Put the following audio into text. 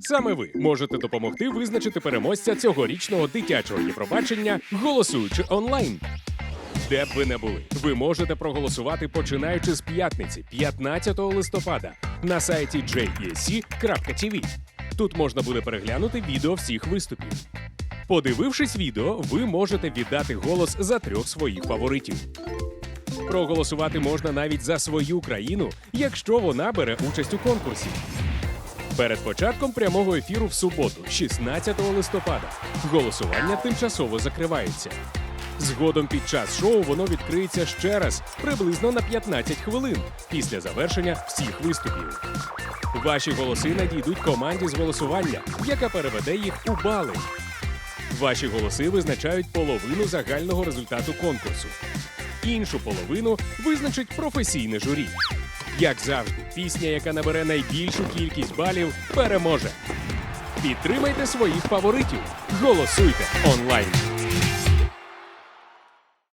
Саме ви можете допомогти визначити переможця цьогорічного дитячого Євробачення, голосуючи онлайн. Де б ви не були, ви можете проголосувати починаючи з п'ятниці, 15 листопада, на сайті jesc.tv. Тут можна буде переглянути відео всіх виступів. Подивившись відео, ви можете віддати голос за трьох своїх фаворитів. Проголосувати можна навіть за свою країну, якщо вона бере участь у конкурсі. Перед початком прямого ефіру в суботу, 16 листопада, голосування тимчасово закривається. Згодом під час шоу воно відкриється ще раз приблизно на 15 хвилин після завершення всіх виступів. Ваші голоси надійдуть команді з голосування, яка переведе їх у бали. Ваші голоси визначають половину загального результату конкурсу. Іншу половину визначить професійне журі. Як завжди, пісня, яка набере найбільшу кількість балів, переможе. Підтримайте своїх фаворитів. Голосуйте онлайн.